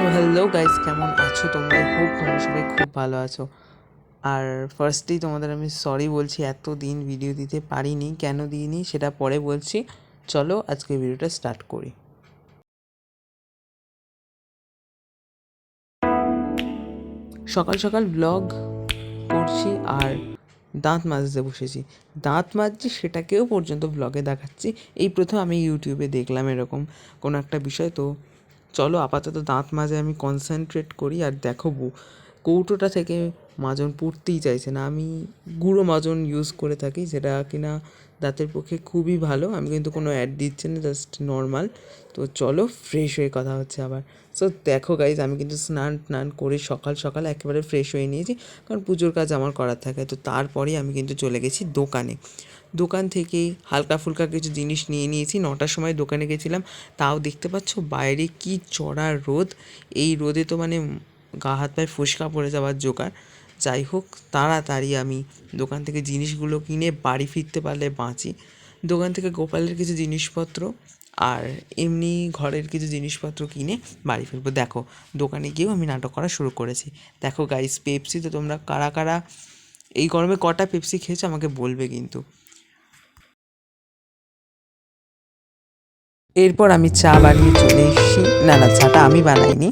So hello guys কেমন আছো তোমরা হোপ তোমরা সবাই খুব ভালো আছো। আর ফার্স্টেই তোমাদের আমি সরি বলছি এত দিন ভিডিও দিতে পারিনি। কেন দিইনি? সেটা পরে বলছি। চলো আজকে ভিডিওটা স্টার্ট করি। সকাল সকাল ব্লগ করছি আর দাঁত মাজতে বসেছি। দাঁত মাজছি, সেটাকেও পর্যন্ত ব্লগে দেখাচ্ছি। এই প্রথম আমি ইউটিউবে দেখলাম এরকম কোনো একটা বিষয়, তো চলো আপাতত দাঁত মাজে আমি কনসেন্ট্রেট করি আর দেখো কৌটোটা থেকে মাজন পড়তেই চাইছে না। আমি গুঁড়ো মাজন ইউজ করে থাকি, যেটা কিনা দাঁতের পক্ষে খুবই ভালো। আমি কিন্তু কোনো অ্যাড দিচ্ছি না জাস্ট নর্মাল তো চলো ফ্রেশ হয়ে কথা হচ্ছে আবার। সো দেখো গাইজ আমি কিন্তু স্নান টান করে সকাল সকাল একেবারে ফ্রেশ হয়ে নিয়েছি, কারণ পুজোর কাজ আমার করার থাকে। তো তারপরেই আমি কিন্তু চলে গেছি দোকানে। দোকান থেকেই হালকা ফুলকা কিছু জিনিস নিয়ে নিয়েছি। নটার সময় দোকানে গেছিলাম। তাও দেখতে পাচ্ছ বাইরে কি চড়া রোদ। এই রোদে তো মানে গা হাত পায়ে ফুসকা পড়ে যাওয়ার জোগাড়। যাই হোক, তাড়াতাড়ি আমি দোকান থেকে জিনিসগুলো কিনে বাড়ি ফিরতে পারলে বাঁচি। দোকান থেকে গোপালের কিছু জিনিসপত্র আর এমনি ঘরের কিছু জিনিসপত্র কিনে বাড়ি ফিরবো। দেখো, দোকানে গিয়েও আমি নাটক করা শুরু করেছি। দেখো গাইস পেপসি তো তোমরা কারা কারা এই গরমে কটা পেপসি খেয়েছো আমাকে বলবে কিন্তু। এরপর আমি চা বানিয়ে চলে এসেছি। না না, চাটা আমি বানাইনি।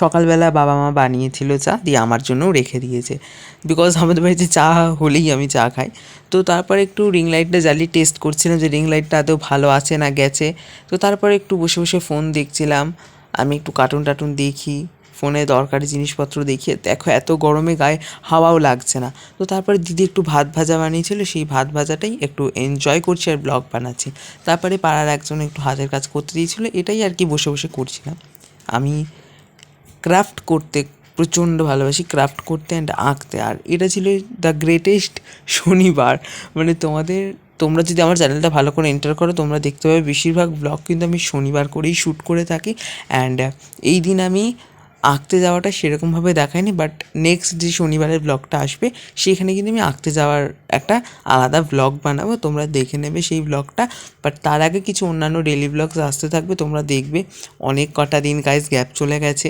সকালবেলা বাবা মা বানিয়েছিল চা, দিয়ে আমার জন্যও রেখে দিয়েছে। বিকজ আমাদের বাড়িতে চা হলেই আমি চা খাই। তো তারপরে একটু রিং লাইটটা জ্বালিয়ে টেস্ট করছিলাম যে রিং লাইটটা আদৌ ভালো আছে না গেছে। তো তারপরে একটু বসে বসে ফোন দেখছিলাম। আমি একটু কার্টুন টাটুন দেখি ফোনে দরকারি জিনিসপত্র দেখিয়ে দেখো, এত গরমে গায়ে হাওয়াও লাগছে না। তো তারপরে দিদি একটু ভাত ভাজা বানিয়েছিল, সেই ভাত ভাজাটাই একটু এনজয় করছি আর ব্লগ বানাচ্ছি। তারপরে পাড়ার একজন একটু হাতের কাজ করতে দিয়েছিল, এটাই আর কি বসে বসে করছিলাম। আমি ক্রাফট করতে, প্রচণ্ড ভালোবাসি ক্রাফট করতে অ্যান্ড আঁকতে। আর এটা ছিল দ্য গ্রেটেস্ট শনিবার। মানে তোমাদের, তোমরা যদি আমার চ্যানেলটা ভালো করে এন্টার করো, তোমরা দেখতে পাবে বেশিরভাগ ব্লগ কিন্তু আমি শনিবার করেই শ্যুট করে থাকি। অ্যান্ড এই দিন আমি আঁকতে যাওয়াটা সেরকমভাবে দেখায়নি বাট নেক্সট যে শনিবারের ব্লগটা আসবে, সেখানে কিন্তু আমি আঁকতে যাওয়ার একটা আলাদা ব্লগ বানাবো, তোমরা দেখে নেবে সেই ব্লগটা বাট তার আগে কিছু অন্যান্য ডেলি ব্লগস আসতে থাকবে, তোমরা দেখবে। অনেক কটা দিন গাইজ গ্যাপ চলে গেছে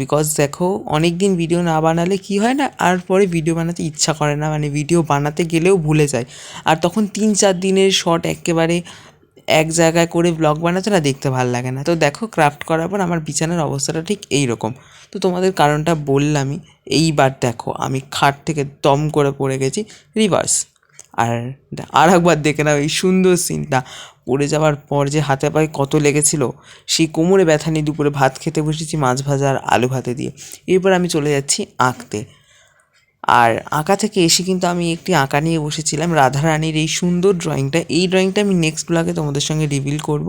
বিকজ দেখো অনেক দিন ভিডিও না বানালে কি হয় না, আর পরে ভিডিও বানাতে ইচ্ছা করে না মানে ভিডিও বানাতে গেলেও ভুলে যায়। আর তখন তিন চার দিনের শর্ট একেবারে এক জায়গায় করে ব্লগ বানাতে না দেখতে ভালো লাগে না। তো দেখো ক্রাফট করার পর আমার বিছানার অবস্থাটা ঠিক এই রকম তো তোমাদের কারণটা বললামই, এইবার দেখো আমি খাট থেকে দম করে পড়ে গেছি রিভার্স আর আর একবার দেখে নাও এই সুন্দর সিনটা পড়ে যাওয়ার পর যে হাতে পায়ে কত লেগেছিল, সেই কোমরে ব্যথা নিয়ে দুপুরে ভাত খেতে বসেছি মাছ ভাজা আর আলু ভাতে দিয়ে। এরপর আমি চলে যাচ্ছি আঁকতে। আর আঁকা থেকে এসে কিন্তু আমি একটি আঁকা নিয়ে বসেছিলাম, রাধারানীর এই সুন্দর ড্রয়িংটা এই ড্রয়িংটা আমি নেক্সট ব্লগে তোমাদের সঙ্গে রিভিল করব।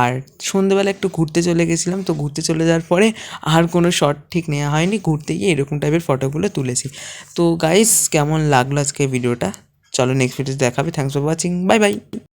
আর সন্ধেবেলা একটু ঘুরতে চলে গেছিলাম, তো ঘুরতে চলে যাওয়ার পরে আর কোনো শট ঠিক নেওয়া হয়নি। ঘুরতে গিয়ে এরকম টাইপের ফটোগুলো তুলেছি। তো গাইস কেমন লাগল আজকে ভিডিওটা চলো নেক্সট ভিডিও দেখাবে। Thanks for watching bye bye